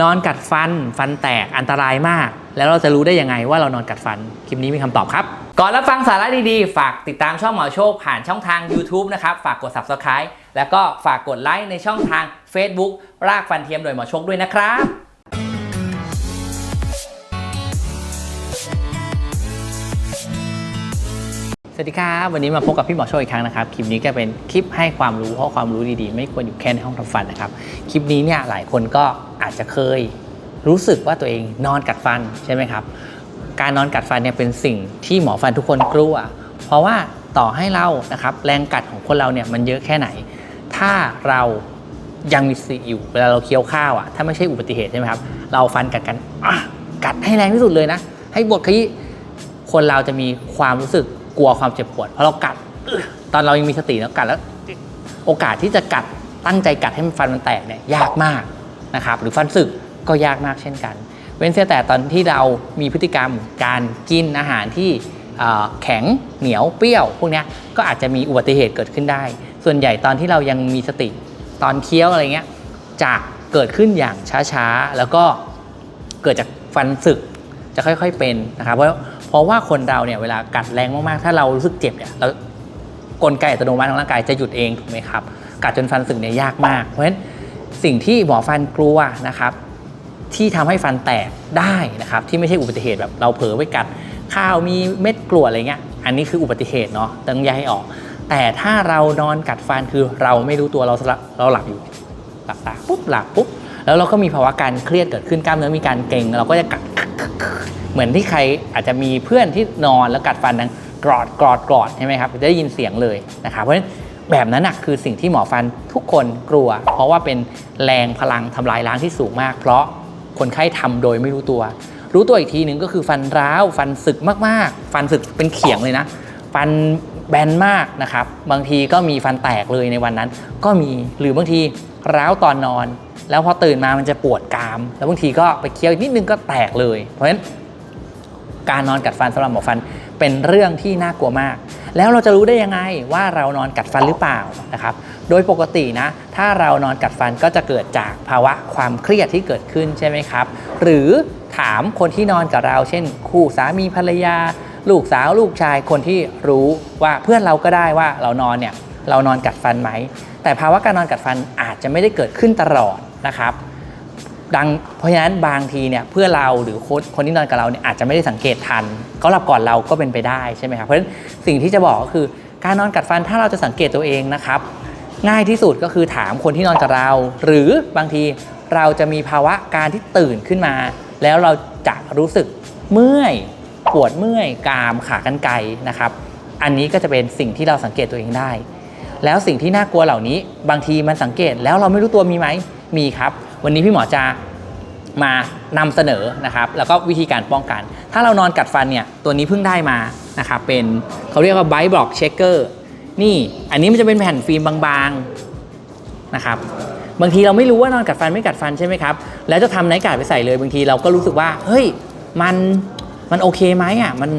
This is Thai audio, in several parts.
นอนกัดฟัน ฟันแตกอันตรายมาก แล้วเราจะรู้ได้ยังไงว่าเรานอนกัดฟัน คลิปนี้มีคำตอบครับ ก่อนรับฟังสาระดีๆ ฝากติดตามช่องหมอโชคผ่านช่องทาง YouTube นะครับ ฝากกด Subscribe แล้วก็ฝากกดไลค์ในช่องทาง Facebook รากฟันเทียมโดยหมอโชคด้วยนะครับ สวัสดีครับ วันนี้มาพบกับพี่หมอโชคอีกครั้งนะครับ คลิปนี้ก็เป็นคลิปให้ความรู้เพราะความรู้ดีๆ ไม่ควรอยู่แค่ในห้องทำฟันนะครับ คลิปนี้เนี่ยหลายคนก็อาจจะเคยรู้สึกว่าตัวเองนอนกัดฟันใช่ไหมครับ การนอนกัดฟันเนี่ยเป็นสิ่งที่หมอฟันทุกคนกลัว เพราะว่าต่อให้เรานะครับแรงกัดของคนเราเนี่ยมันเยอะแค่ไหน ถ้าเรายังมีสติอยู่เวลาเราเคี้ยวข้าวอะถ้าไม่ใช่อุบัติเหตุใช่ไหมครับเราฟันกัดกันกัดให้แรงที่สุดเลยนะ ให้บดขยี้คนเราจะมีความรู้สึก กลัวความเจ็บปวด เพราะเรากัด ตอนเรายังมีสติแล้วกัดแล้ว โอกาสที่จะกัดตั้งใจกัดให้มันฟันมันแตกเนี่ยยากมากนะครับหรือฟันสึกก็ยากมากเช่นกัน เว้นเสียแต่ตอนที่เรามีพฤติกรรมการกินอาหารที่แข็งเหนียวเปรี้ยว พวกนี้ก็อาจจะมีอุบัติเหตุเกิดขึ้นได้ ส่วนใหญ่ตอนที่เรายังมีสติตอนเคี้ยวอะไรเงี้ยจะเกิดขึ้นอย่างช้าๆ แล้วก็เกิดจากฟันสึก จะค่อยๆเป็นนะครับ เพราะเพราะว่าคนเราเนี่ยเวลากัดแรงมากๆ ถ้าเรารู้สึกเจ็บเนี่ยเรากลไกอัตโนมัติของร่างกายจะหยุดเองถูกไหมครับกัดจนฟันสึกเนี่ยยากมาก เพราะฉะนั้นสิ่งที่หมอฟันกลัวนะครับ ที่ทำให้ฟันแตกได้นะครับ ที่ไม่ใช่อุบัติเหตุแบบเราเผลอไปกัดข้าวมีเม็ดกรวอะไรเงี้ยอันนี้คืออุบัติเหตุเนาะต้องยกให้ออก แต่ถ้าเรานอนกัดฟันคือเราไม่รู้ตัวเราเราหลับอยู่หลับตาปุ๊บหลับปุ๊บแล้วเราก็มีภาวะการเครียดเกิดขึ้นกล้ามเนื้อมีการเกร็งเราก็จะกัด เหมือนที่ใครอาจจะมีเพื่อนที่นอนแล้วกัดฟันดังกรอดกรอดกรอดใช่ไหมครับจะได้ยินเสียงเลยนะครับเพราะฉะนั้นแบบนั้นนะคือสิ่งที่หมอฟันทุกคนกลัว เพราะว่าเป็นแรงพลังทำลายล้างที่สูงมาก เพราะคนไข้ทำโดยไม่รู้ตัว รู้ตัวอีกทีหนึ่งก็คือฟันร้าวฟันสึกมากๆ ฟันสึกเป็นเขียงเลยนะ ฟันแบนมากนะครับ บางทีก็มีฟันแตกเลยในวันนั้น ก็มีหรือบางที ร้าวตอนนอน แล้วพอตื่นมามันจะปวดกราม แล้วบางทีก็ไปเคี้ยวนิดนึงก็แตกเลย เพราะฉะนั้นการนอนกัดฟันสำหรับหมอฟันเป็นเรื่องที่น่ากลัวมาก แล้วเราจะรู้ได้ยังไงว่าเรานอนกัดฟันหรือเปล่านะครับ โดยปกตินะ ถ้าเรานอนกัดฟันก็จะเกิดจากภาวะความเครียดที่เกิดขึ้นใช่ไหมครับ หรือถามคนที่นอนกับเรา เช่น คู่สามีภรรยา ลูกสาวลูกชายคนที่รู้ว่าเพื่อนเราก็ได้ว่าเรานอนเนี่ยเรานอนกัดฟันไหม แต่ภาวะการนอนกัดฟันอาจจะไม่ได้เกิดขึ้นตลอดนะครับ ดังเพราะฉะนั้นบางทีเนี่ยเพื่อเราหรือคนคนที่นอนกับเราเนี่ยอาจจะไม่ได้สังเกตทันเขาหลับก่อนเราก็เป็นไปได้ใช่ไหมครับเพราะฉะนั้นสิ่งที่จะบอกก็คือการนอนกัดฟันถ้าเราจะสังเกตตัวเองนะครับ ง่ายที่สุดก็คือถามคนที่นอนกับเรา หรือบางทีเราจะมีภาวะการที่ตื่นขึ้นมา แล้วเราจะรู้สึกเมื่อยปวดเมื่อยกรามขากรรไกรนะครับ อันนี้ก็จะเป็นสิ่งที่เราสังเกตตัวเองได้ แล้วสิ่งที่น่ากลัวเหล่านี้ บางทีมันสังเกตแล้วเราไม่รู้ตัวมีไหมมีครับ วันนี้พี่หมอจะมานำเสนอนะครับ แล้วก็วิธีการป้องกัน ถ้าเรานอนกัดฟันเนี่ยตัวนี้เพิ่งได้มานะครับเป็นเขาเรียกว่าไบต์บล็อกเชคเกอร์นี่อันนี้มันจะเป็นแผ่นฟิล์มบางๆนะครับบางทีเราไม่รู้ว่านอนกัดฟันไม่กัดฟันใช่ไหมครับแล้วจะทำไนท์การ์ดไปใส่เลยบางทีเราก็รู้สึกว่าเฮ้ยมันมันโอเคไหมอะมัน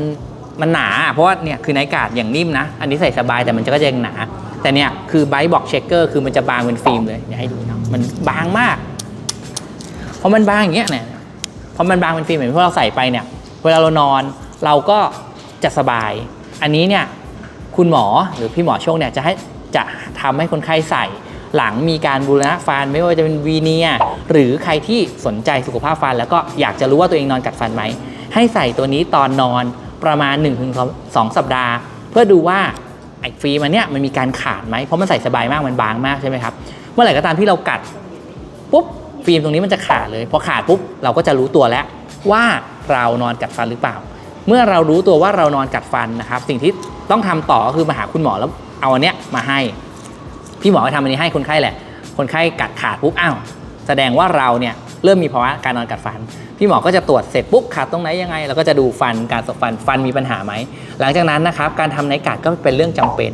มันหนา เพราะว่าเนี่ยคือไนท์การ์ดอย่างนิ่มนะ อันนี้ใส่สบายแต่มันจะก็จะยังหนา แต่เนี่ยคือไบต์บล็อกเชคเกอร์คือมันจะบางเป็นฟิล์มเลยเดี๋ยวให้ดูนะมันบางมากพอมันบางอย่างเงี้ยเนี่ยพอมันบางเป็นฟิล์มเหมือนพวกเราใส่ไปเนี่ย เวลาเรานอนเราก็จะสบาย อันนี้เนี่ยคุณหมอหรือพี่หมอโชคเนี่ยจะให้จะทำให้คนไข้ใส่หลังมีการบูรณะฟันไม่ว่าจะเป็นวีเนียหรือใครที่สนใจสุขภาพฟัน แล้วก็อยากจะรู้ว่าตัวเองนอนกัดฟันไหม ให้ใส่ตัวนี้ตอนนอนประมาณ 1-2 สัปดาห์ เพื่อดูว่า ไอ้ฟิล์มอันเนี้ยมันมีการขาดไหมเพราะมันใส่สบายมากมันบางมากใช่ไหมครับเมื่อไหร่ก็ตามที่เรากัดปุ๊บฟิล์มตรงนี้มันจะขาดเลยพอขาดปุ๊บเราก็จะรู้ตัวแล้วว่าเรานอนกัดฟันหรือเปล่า เมื่อเรารู้ตัวว่าเรานอนกัดฟันนะครับ สิ่งที่ต้องทำต่อก็คือมาหาคุณหมอแล้วเอาอันเนี้ยมาให้ พี่หมอก็ทำอันนี้ให้คนไข้แหละ คนไข้กัดขาดปุ๊บอ้าวแสดงว่าเราเนี่ย เริ่มมีภาวะการนอนกัดฟัน พี่หมอก็จะตรวจเสร็จปุ๊บขาดตรงไหนยังไงเราก็จะดูฟันการสบฟันฟันมีปัญหาไหมหลังจากนั้นนะครับการทำไนกาดก็เป็นเรื่องจำเป็น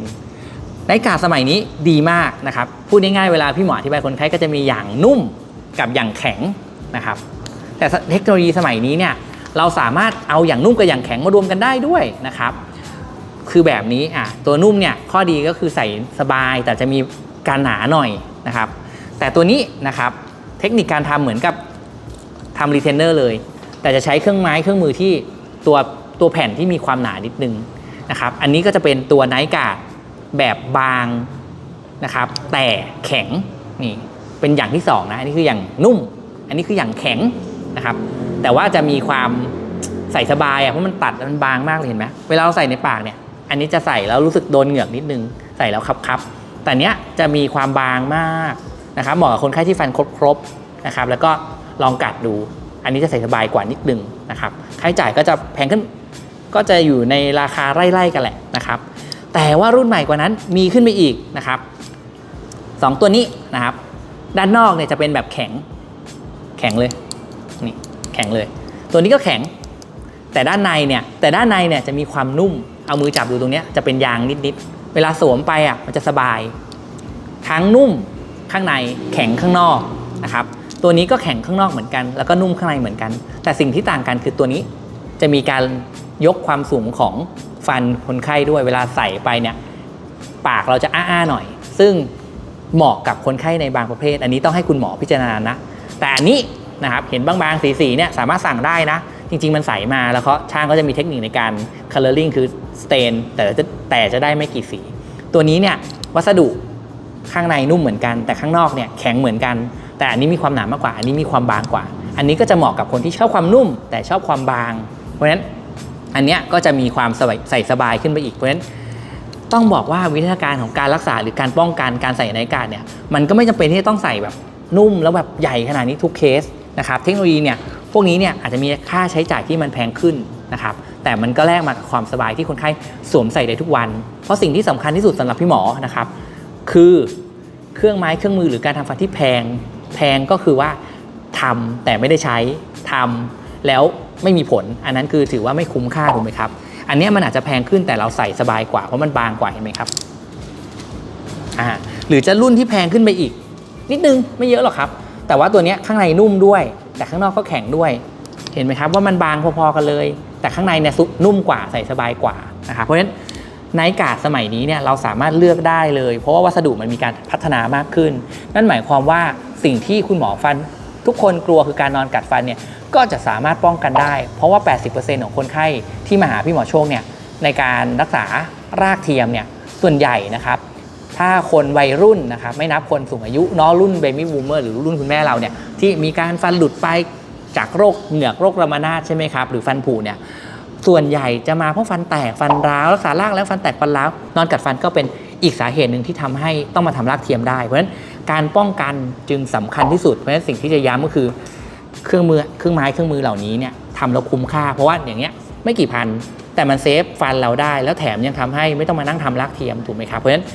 ไนกาดสมัยนี้ดีมากนะครับพูดง่ายๆเวลาพี่หมออธิบายคนไข้ก็จะมีอย่างนุ่มกับอย่างแข็งนะครับแต่เทคโนโลยีสมัยนี้เนี่ยเราสามารถเอาอย่างนุ่มกับอย่างแข็งมารวมกันได้ด้วยนะครับ คือแบบนี้อะตัวนุ่มเนี่ยข้อดีก็คือใส่สบายแต่จะมีการหนาหน่อยนะครับ แต่ตัวนี้นะครับ เทคนิคการทำเหมือนกับทำรีเทนเนอร์เลย แต่จะใช้เครื่องไม้เครื่องมือที่ตัวตัวแผ่นที่มีความหนานิดนึงนะครับ อันนี้ก็จะเป็นตัวไนกาดแบบบางนะครับ แต่แข็งนี่เป็นอย่างที่สองนะอันนี้คืออย่างนุ่ม อันนี้คืออย่างแข็งนะครับ แต่ว่าจะมีความใส่สบายอะเพราะมันตัดแล้วมันบางมากเลยเห็นไหมเวลาเราใส่ในปากเนี่ย อันนี้จะใส่แล้วรู้สึกโดนเหงือกนิดนึง ใส่แล้วครับๆแต่เนี้ยจะมีความบางมาก นะครับเหมาะกับคนไข้ที่ฟันครบๆนะครับแล้วก็ลองกัดดู อันนี้จะใส่สบายกว่านิดนึงนะครับค่าใช้จ่ายก็จะแพงขึ้นก็จะอยู่ในราคาไล่ๆกันแหละนะครับ แต่ว่ารุ่นใหม่กว่านั้นมีขึ้นไปอีกนะครับสองตัวนี้นะครับ ด้านนอกเนี่ยจะเป็นแบบแข็งแข็งเลยนี่แข็งเลย ตัวนี้ก็แข็ง แต่ด้านในเนี่ยแต่ด้านในเนี่ยจะมีความนุ่มเอามือจับดูตรงเนี้ยจะเป็นยางนิดๆเวลาสวมไปอะมันจะสบาย ทั้งนุ่ม ข้างในแข็งข้างนอกนะครับตัวนี้ก็แข็งข้างนอกเหมือนกัน แล้วก็นุ่มข้างในเหมือนกัน แต่สิ่งที่ต่างกันคือตัวนี้จะมีการยกความสูงของฟันคนไข้ด้วยเวลาใส่ไปเนี่ยปากเราจะอ้าๆหน่อย ซึ่งเหมาะกับคนไข้ในบางประเภท อันนี้ต้องให้คุณหมอพิจารณานะ แต่อันนี้นะครับเห็นบางๆสีๆเนี่ยสามารถสั่งได้นะ จริง ๆ มันใสมาแล้วเขาช่างก็จะมีเทคนิคในการ coloring คือ stain แต่จะแต่จะได้ไม่กี่สี ตัวนี้เนี่ยวัสดุ ข้างในนุ่มเหมือนกัน แต่ข้างนอกเนี่ยแข็งเหมือนกัน แต่อันนี้มีความหนามากกว่า อันนี้มีความบางกว่า อันนี้ก็จะเหมาะกับคนที่ชอบความนุ่ม แต่ชอบความบาง เพราะฉะนั้นอันเนี้ยก็จะมีความสบายใส่สบายขึ้นไปอีกเพราะฉะนั้นต้องบอกว่าวิธีการของการรักษาหรือการป้องกันการใส่ในอากาเนี่ยมันก็ไม่จำเป็นที่จะต้องใส่แบบนุ่มแล้วแบบใหญ่ขนาดนี้ทุกเคสนะครับเทคโนโลยีเนี่ยพวกนี้เนี่ยอาจจะมีค่าใช้จ่ายที่มันแพงขึ้นนะครับแต่มันก็แลกมากับความสบายที่คนไข้สวมใส่ได้ทุกวัน เพราะสิ่งที่สำคัญที่สุดสำหรับพี่หมอนะครับ คือเครื่องไม้เครื่องมือหรือการทำฟันที่แพง แพงก็คือว่าทำแต่ไม่ได้ใช้ทำแล้วไม่มีผล อันนั้นคือถือว่าไม่คุ้มค่าถูกไหมครับ อันนี้มันอาจจะแพงขึ้นแต่เราใส่สบายกว่าเพราะมันบางกว่าเห็นไหมครับอ่าหรือจะรุ่นที่แพงขึ้นไปอีก นิดนึงไม่เยอะหรอกครับ แต่ว่าตัวนี้ข้างในนุ่มด้วย แต่ข้างนอกก็แข็งด้วย เห็นไหมครับว่ามันบางพอๆกันเลย แต่ข้างในเนี่ยซุนุ่มกว่าใส่สบายกว่านะครับเพราะฉะนั้น ไนท์การ์ดสมัยนี้เนี่ยเราสามารถเลือกได้เลย เพราะว่าวัสดุมันมีการพัฒนามากขึ้น นั่นหมายความว่าสิ่งที่คุณหมอฟัน ทุกคนกลัวคือการนอนกัดฟันเนี่ยก็จะสามารถป้องกันได้ เพราะว่า 80%ของคนไข้ที่มาหาพี่หมอโชคเนี่ยในการรักษารากเทียมเนี่ยส่วนใหญ่นะครับ ถ้าคนวัยรุ่นนะครับไม่นับคนสูงอายุน้อรุ่นเบบี้บูมเมอร์หรือรุ่นคุณแม่เราเนี่ยที่มีการฟันหลุดไปจากโรคเหงือกโรคระมานาดใช่ไหมครับหรือฟันผุเนี่ย ส่วนใหญ่จะมาเพราะฟันแตกฟันร้าวรักษารากแล้วฟันแตกฟันร้าวนอนกัดฟันก็เป็นอีกสาเหตุหนึ่งที่ทำให้ต้องมาทำรากเทียมได้ เพราะฉะนั้นการป้องกันจึงสำคัญที่สุด เพราะฉะนั้นสิ่งที่จะย้ำก็คือเครื่องมือเครื่องไม้เครื่องมือเหล่านี้เนี่ยทำแล้วคุ้มค่า เพราะว่าอย่างเงี้ยไม่กี่พัน แต่มันเซฟฟันเราได้ แล้วแถมยังทำให้ไม่ต้องมานั่งทำรากเทียมถูกไหมครับเพราะฉะนั้น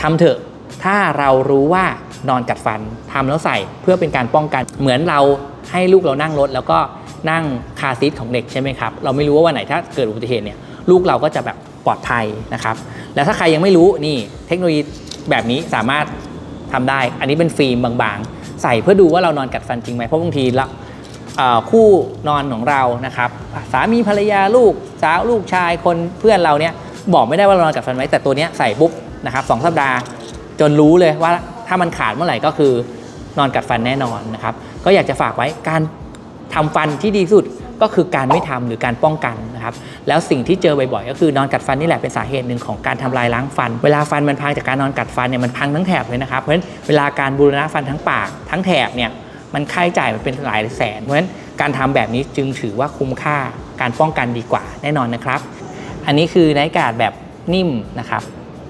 ทำเถอะถ้าเรารู้ว่านอนกัดฟันทำแล้วใส่เพื่อเป็นการป้องกันเหมือนเราให้ลูกเรานั่งรถแล้วก็ นั่งคาซีทของเด็กใช่ไหมครับ เราไม่รู้ว่าวันไหนถ้าเกิดอุบัติเหตุเนี่ยลูกเราก็จะแบบปลอดภัยนะครับ แล้วถ้าใครยังไม่รู้นี่เทคโนโลยีแบบนี้สามารถทำได้ อันนี้เป็นฟิล์มบางๆ ใส่เพื่อดูว่าเรานอนกัดฟันจริงไหมเพราะบางทีละคู่นอนของเรานะครับ สามีภรรยาลูกสาวลูกชายคนเพื่อนเราเนี่ยบอกไม่ได้ว่าเรานอนกัดฟันไหมแต่ตัวเนี้ยใส่ปุ๊บนะครับสองสัปดาห์จนรู้เลยว่าถ้ามันขาดเมื่อไหร่ก็คือนอนกัดฟันแน่นอนนะครับ ก็อยากจะฝากไว้การ ทำฟันที่ดีสุดก็คือการไม่ทำหรือการป้องกันนะครับแล้วสิ่งที่เจอบ่อยๆก็คือนอนกัดฟันนี่แหละเป็นสาเหตุหนึ่งของการทำลายล้างฟัน เวลาฟันมันพังจากการนอนกัดฟันเนี่ยมันพังทั้งแถบเลยนะครับเพราะฉะนั้นเวลาการบูรณะฟันทั้งปากทั้งแถบเนี่ยมันค่าใช้จ่ายมันเป็นหลายแสน เพราะฉะนั้นการทำแบบนี้จึงถือว่าคุ้มค่าการป้องกันดีกว่าแน่นอนนะครับ อันนี้คือไนท์กาดแบบนิ่มนะครับ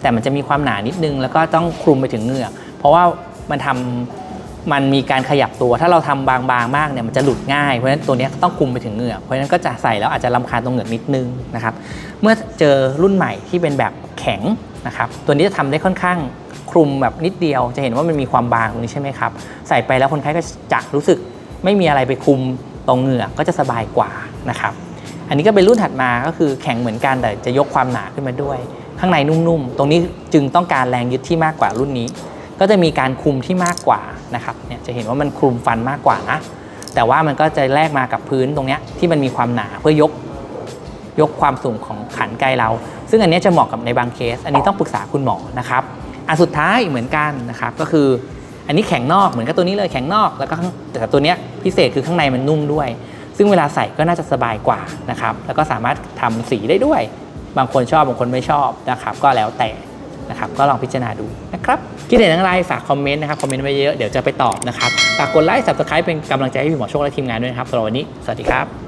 แต่มันจะมีความหนานิดนึง แล้วก็ต้องคลุมไปถึงเหงือกเพราะว่ามันทำ มันมีการขยับตัว ถ้าเราทำบางๆมากเนี่ยมันจะหลุดง่าย เพราะฉะนั้นตัวนี้ต้องคลุมไปถึงเหงือก เพราะฉะนั้นก็จะใส่แล้วอาจจะลำคาญตรงเหงือกนิดนึงนะครับ เมื่อเจอรุ่นใหม่ที่เป็นแบบแข็งนะครับ ตัวนี้จะทำได้ค่อนข้างคลุมแบบนิดเดียว จะเห็นว่ามันมีความบางตรงนี้ใช่ไหมครับ ใส่ไปแล้วคนไข้ก็จะรู้สึกไม่มีอะไรไปคลุมตรงเหงือกก็จะสบายกว่านะครับ อันนี้ก็เป็นรุ่นถัดมาก็คือแข็งเหมือนกันแต่จะยกความหนาขึ้นมาด้วย ข้างในนุ่มๆ ตรงนี้จึงต้องการแรงยึดที่มากกว่ารุ่นนี้ ก็จะมีการคุมที่มากกว่านะครับเนี่ยจะเห็นว่ามันคลุมฟันมากกว่านะ แต่ว่ามันก็จะแลกมากับพื้นตรงนี้ที่มันมีความหนาเพื่อยกยกความสูงของขันไกลเรา ซึ่งอันนี้จะเหมาะกับในบางเคส อันนี้ต้องปรึกษาคุณหมอนะครับอันสุดท้ายเหมือนกันนะครับก็คืออันนี้แข็งนอกเหมือนกับตัวนี้เลยแข็งนอกแล้วก็แต่ตัวนี้พิเศษคือข้างในมันนุ่มด้วย ซึ่งเวลาใส่ก็น่าจะสบายกว่านะครับแล้วก็สามารถทำสีได้ด้วย บางคนชอบบางคนไม่ชอบนะครับก็แล้วแต่ นะครับก็ลองพิจารณาดูนะครับคิดเห็นอย่างไรฝากคอมเมนต์นะครับคอมเมนต์ไว้เยอะเดี๋ยวจะไปตอบนะครับฝากกดไลค์ subscribe เป็นกำลังใจให้พี่หมอโชคและทีมงานด้วยนะครับสำหรับวันนี้สวัสดีครับ